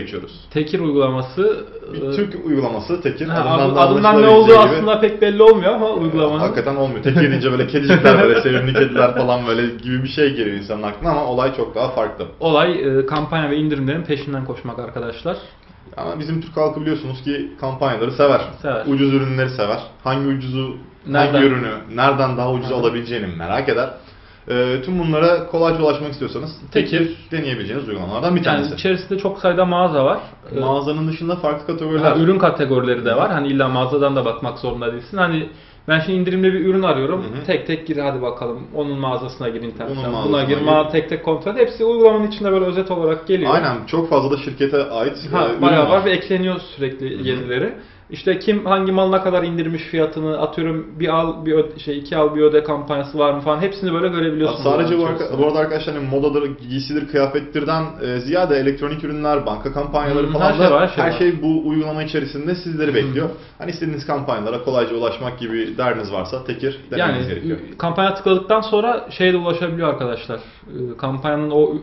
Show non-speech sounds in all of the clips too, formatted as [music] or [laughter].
geçiyoruz. Tekir uygulaması Bir e, Türk uygulaması Tekir. ha, adından adı- da adından ne olduğu gibi. aslında pek belli olmuyor ama uygulamanın Hakikaten olmuyor. Tekir deyince böyle kedicikler böyle [laughs] sevimli kediler falan böyle gibi bir şey geliyor insanın aklına ama olay çok daha farklı. olay e, kampanya ve indirimlerin peşinden koşmak arkadaşlar. Ama bizim Türk halkı biliyorsunuz ki kampanyaları sever. Sever. Ucuz ürünleri sever. Hangi ucuzu, Nereden? hangi ürünü, nereden daha ucuz alabileceğini merak eder. Ee, tüm bunlara kolayca ulaşmak istiyorsanız Tekir. Tekir deneyebileceğiniz uygulamalardan bir tanesi. Yani içerisinde çok sayıda mağaza var. E, Mağazanın dışında farklı kategoriler. Ha, ürün kategorileri de var. Hani illa mağazadan da bakmak zorunda değilsin. Hani ben şimdi indirimli bir ürün arıyorum. Hı hı. Tek tek gir hadi bakalım. Onun mağazasına gir internetten. Buna mağazasına gir, gir. mağaza tek tek kontrol et. Hepsi uygulamanın içinde böyle özet olarak geliyor. Aynen çok fazla da şirkete ait Ha, e, ürün bayağı var var. ve ekleniyor sürekli yenileri. İşte kim hangi mal ne kadar indirmiş fiyatını atıyorum bir al bir öde, şey iki al bir öde kampanyası var mı falan hepsini böyle Ya görebiliyorsunuz. sadece bu, arka, bu arada arkadaşlar hani modadır, giysidir, kıyafettirden e, ziyade elektronik ürünler, banka kampanyaları Hı, falan her da şey var, her şey her var. şey bu uygulama içerisinde sizleri bekliyor. Hani istediğiniz kampanyalara kolayca ulaşmak gibi derdiniz varsa Tekir yani denemeniz gerekiyor. kampanya tıkladıktan sonra şeye de ulaşabiliyor arkadaşlar. Ee, Kampanyanın o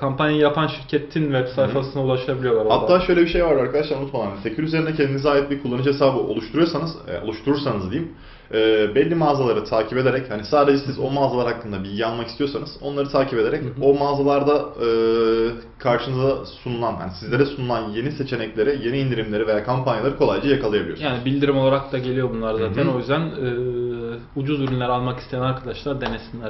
kampanyayı yapan şirketin web sayfasına ulaşabiliyorlar orada. Hatta şöyle bir şey var arkadaşlar unutmayın. Tekir üzerine kendinize ait bir kullanıcı hesabı oluşturuyorsanız, e, oluşturursanız diyeyim, e, belli mağazaları takip ederek, hani sadece siz o mağazalar hakkında bilgi almak istiyorsanız onları takip ederek Hı o mağazalarda e, karşınıza sunulan, yani sizlere sunulan yeni seçenekleri, yeni indirimleri veya kampanyaları kolayca yakalayabiliyorsunuz. yani bildirim olarak da geliyor bunlar zaten. Hı. O yüzden e, ucuz ürünler almak isteyen arkadaşlar denesinler.